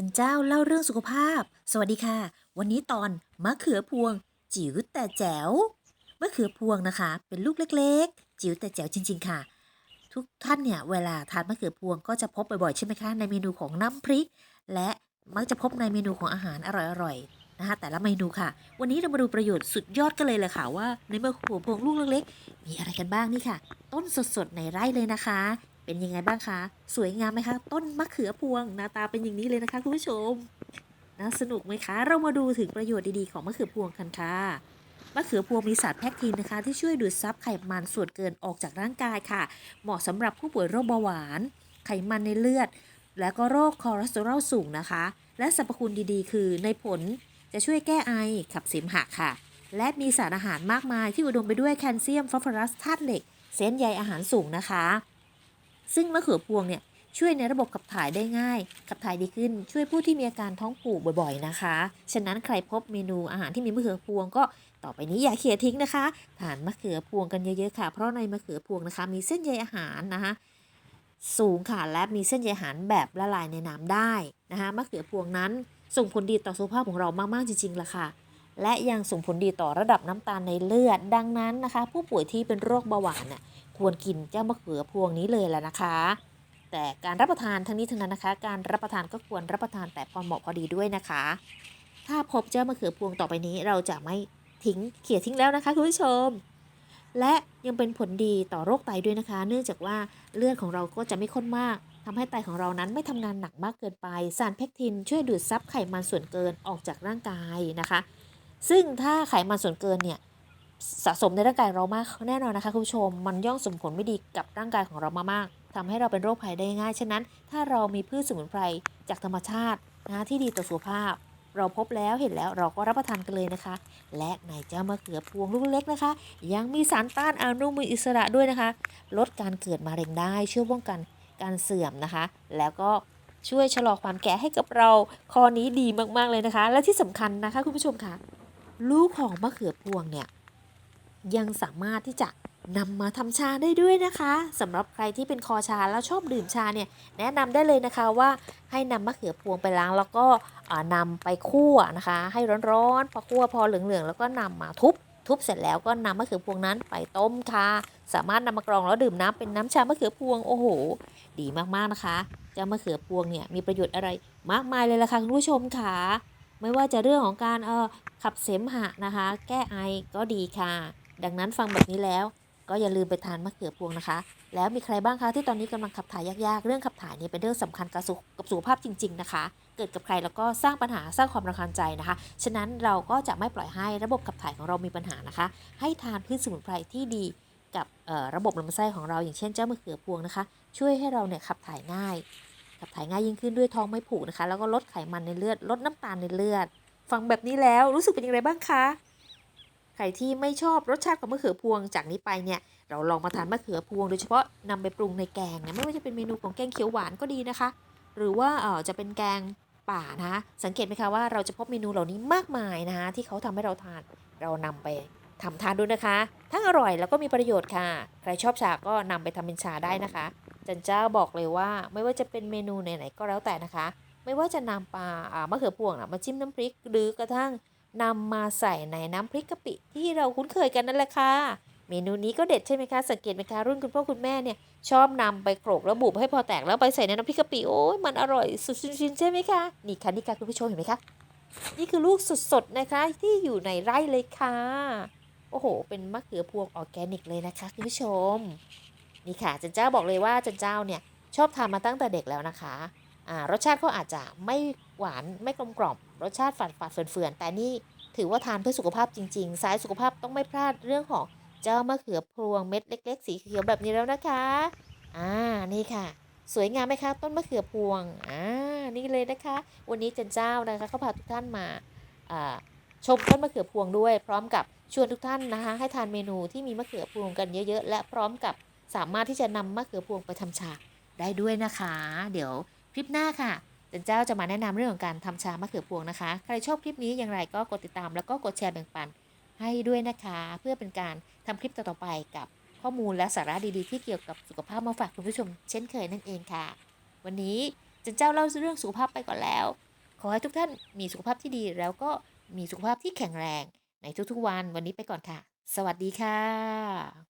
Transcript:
จันเจ้าเล่าเรื่องสุขภาพ สวัสดีค่ะ วันนี้ตอนมะเขือพวง จิ๋วแต่แจ๋วมะเขือพวงนะคะ เป็นลูกเล็ก ๆ จิ๋วแต่แจ๋วจริง ๆ ค่ะ ทุกท่านเนี่ยเวลาทานมะเขือพวงก็จะพบบ่อยๆใช่ไหมคะในเมนูของน้ำพริก และมักจะพบในเมนูของอาหารอร่อยๆนะคะ แต่ละเมนูค่ะ วันนี้เรามาดูประโยชน์สุดยอดกันเลยแหละค่ะว่าในมะเขือพวงลูกเล็กๆมีอะไรกันบ้างนี่ค่ะ ต้นสดๆในไร่เลยนะคะ เป็นยังไงบ้างคะ สวยงามไหมคะ ต้นมะเขือพวง หน้าตาเป็นอย่างนี้เลยนะคะคุณผู้ชมน่าสนุกไหมคะ เรามาดูถึงประโยชน์ดีๆของมะเขือพวงกันค่ะมะเขือพวงมีสารแพคทีนนะคะ ที่ช่วยดูดซับไขมันส่วนเกินออกจากร่างกายค่ะ เหมาะสำหรับผู้ป่วยโรคเบาหวาน ไขมันในเลือด และก็โรคคอเลสเตอรอลสูงนะคะ และสรรพคุณดีๆ คือในผลจะช่วยแก้ไอขับเสมหะค่ะ และมีสารอาหารมากมายที่อุดมไปด้วยแคลเซียมฟอสฟอรัสธาตุเหล็ก เส้นใยอาหารสูงนะคะ ซึ่งมะเขือพวงเนี่ยช่วยในระบบขับถ่ายได้ง่าย ขับถ่ายดีขึ้น ช่วยผู้ที่มีอาการท้องผูกบ่อยๆนะคะ ฉะนั้นใครพบเมนูอาหารที่มีมะเขือพวงก็ต่อไปนี้อย่าเขี่ยทิ้งนะคะ ทานมะเขือพวงกันเยอะๆค่ะ เพราะในมะเขือพวงนะคะ มีเส้นใยอาหารนะคะสูงค่ะและมีเส้นใยอาหารแบบละลายในน้ำได้นะคะมะเขือพวงนั้นส่งผลดีต่อสุขภาพของเรามากๆจริงๆล่ะค่ะ และยังส่งผลดีต่อระดับน้ำตาลในเลือด ดังนั้นนะคะ ผู้ป่วยที่เป็นโรคเบาหวานน่ะ ควรกินเจ้ามะเขือพวงนี้เลยแหละนะคะ แต่การรับประทานทั้งนี้ทั้งนั้นนะคะ การรับประทานก็ควรรับประทานแต่พอเหมาะพอดีด้วยนะคะ ถ้าพบเจ้ามะเขือพวงต่อไปนี้ เราจะไม่ทิ้งเขี่ยทิ้งแล้วนะคะคุณผู้ชม และยังเป็นผลดีต่อโรคไตด้วยนะคะ เนื่องจากว่าเลือดของเราก็จะไม่ข้นมากทำให้ไตของเรานั้นไม่ทำงานหนักมากเกินไป สารเพคทิน ช่วยดูดซับไขมันส่วนเกินออกจากร่างกายนะคะ ซึ่งถ้าไขมันส่วนเกินเนี่ย สะสมในร่างกายเรามากแน่นอนนะคะคุณผู้ชม มันย่อมส่งผลไม่ดีกับร่างกายของเรามากๆทำให้เราเป็นโรคภัยได้ง่ายฉะนั้น ถ้าเรามีพืชสมุนไพรจากธรรมชาตินะที่ดีต่อสุขภาพ เราพบแล้วเห็นแล้วเราก็รับประทานกันเลยนะคะ และในเจ้ามะเขือพวงลูกเล็กนะคะ ยังมีสารต้านอนุมูลอิสระด้วยนะคะ ลดการเกิดมะเร็งได้ช่วยป้องกันการเสื่อมนะคะ แล้วก็ช่วยชะลอความแก่ให้กับเราข้อนี้ดีมากๆเลยนะคะ และที่สำคัญนะคะคุณผู้ชมคะลูกของมะเขือพวงเนี่ย ยังสามารถที่จะนำมาทำชาได้ด้วยนะคะสำหรับใครที่เป็นคอชาแล้วชอบดื่มชาเนี่ยแนะนำได้เลยนะคะว่าให้นำมะเขือพวงไปล้างแล้วก็นำไปคั่วนะคะ ให้ร้อนๆพอคั่วพอเหลืองๆแล้วก็นำมาทุบทุบเสร็จแล้วก็นำมะเขือพวงนั้นไปต้มค่ะ สามารถนำมากรองแล้วดื่มน้ำเป็นน้ำชามะเขือพวงโอ้โห ดีมากๆนะคะเจ้ามะเขือพวงเนี่ยมีประโยชน์อะไรมากมายเลยล่ะค่ะคุณผู้ชมค่ะไม่ว่าจะเรื่องของการเออขับเสมหะนะคะ แก้ไอก็ดีค่ะ ดังนั้นฟังแบบนี้แล้ว ก็อย่าลืมไปทานมะเขือพวงนะคะ แล้วมีใครบ้างคะที่ตอนนี้กำลังขับถ่ายยากๆ เรื่องขับถ่ายเนี่ยเป็นเรื่องสำคัญกับสุกับสุขภาพจริง ๆ นะคะ เกิดกับใครแล้วก็สร้างปัญหาสร้างความรำคาญใจนะคะ ฉะนั้นเราก็จะไม่ปล่อยให้ระบบขับถ่ายของเรามีปัญหานะคะ ให้ทานพืชสมุนไพรที่ดีกับระบบลำไส้ของเราอย่างเช่นเจ้ามะเขือพวงนะคะ ช่วยให้เราเนี่ยขับถ่ายง่าย ขับถ่ายง่ายยิ่งขึ้นด้วยท้องไม่ผูกนะคะ แล้วก็ลดไขมันในเลือด ลดน้ำตาลในเลือด ฟังแบบนี้แล้วรู้สึกเป็นย่างไรบ้างคะ ใครที่ไม่ชอบรสชาติของมะเขือพวงจากนี้ไปเนี่ยเราลองมาทานมะเขือพวงโดยเฉพาะนำไปปรุงในแกงเนี่ยไม่ว่าจะเป็นเมนูของแกงเขียวหวานก็ดีนะคะ หรือว่าเออจะเป็นแกงป่านะคะสังเกตไหมคะว่าเราจะพบเมนูเหล่านี้มากมายนะคะที่เขาทำให้เราทานเรานำไปทำทานดูนะคะ ทั้งอร่อยแล้วก็มีประโยชน์ค่ะ ใครชอบชาก็นำไปทำเป็นชาได้นะคะ จันเจ้าบอกเลยว่าไม่ว่าจะเป็นเมนูไหนๆก็แล้วแต่นะคะ ไม่ว่าจะนำปลาอ่ามะเขือพวงนะมาจิ้มน้ำพริก หรือกระทั่ง นำมาใส่ในน้ำพริกกะปิที่เราคุ้นเคยกันนั่นแหละค่ะ เมนูนี้ก็เด็ดใช่ไหมคะ สังเกตไหมคะรุ่นคุณพ่อคุณแม่เนี่ยชอบนำไปโขลกแล้วบุบให้พอแตกแล้วไปใส่ในน้ำพริกกะปิโอ้ยมันอร่อยสุดชินใช่ไหมคะนี่ค่ะนี่ค่ะคุณผู้ชมเห็นไหมคะนี่คือลูกสดๆนะคะที่อยู่ในไร่เลยค่ะ โอ้โห เป็นมะเขือพวงออร์แกนิกเลยนะคะคุณผู้ชม นี่ค่ะจันเจ้าบอกเลยว่าจันเจ้าเนี่ยชอบทานมาตั้งแต่เด็กแล้วนะคะอ่ารสชาติก็อาจจะไม่หวานไม่กลมกล่อม รสชาติฝาดฝาดเฟื่อนๆ แต่นี่ถือว่าทานเพื่อสุขภาพจริง ๆ สายสุขภาพต้องไม่พลาดเรื่องของเจ้ามะเขือพวงเม็ดเล็ก ๆ สีเขียวแบบนี้แล้วนะคะ อ่า นี่ค่ะ สวยงามไหมคะ ต้นมะเขือพวง อ่า นี่เลยนะคะ วันนี้จันเจ้านะคะก็พาทุกท่านมาอ่าชมต้นมะเขือพวงด้วย พร้อมกับชวนทุกท่านนะคะ ให้ทานเมนูที่มีมะเขือพวงกันเยอะๆ และพร้อมกับสามารถที่จะนำมะเขือพวงไปทำชาได้ด้วยนะคะ เดี๋ยวคลิปหน้าค่ะ จนเจ้าจะมาแนะนำเรื่องของการทำชามะเขือพวงนะคะ ใครชอบคลิปนี้อย่างไรก็กดติดตามแล้วก็กดแชร์แบ่งปันให้ด้วยนะคะ เพื่อเป็นการทำคลิปต่อๆไปกับข้อมูลและสาระดีๆ ที่เกี่ยวกับสุขภาพมาฝากคุณผู้ชม เช่นเคยนั่นเองค่ะ วันนี้จันเจ้าเล่าเรื่องสุขภาพไปก่อนแล้ว ขอให้ทุกท่านมีสุขภาพที่ดีแล้วก็มีสุขภาพที่แข็งแรง ในทุกๆวันวันนี้ไปก่อนค่ะ สวัสดีค่ะ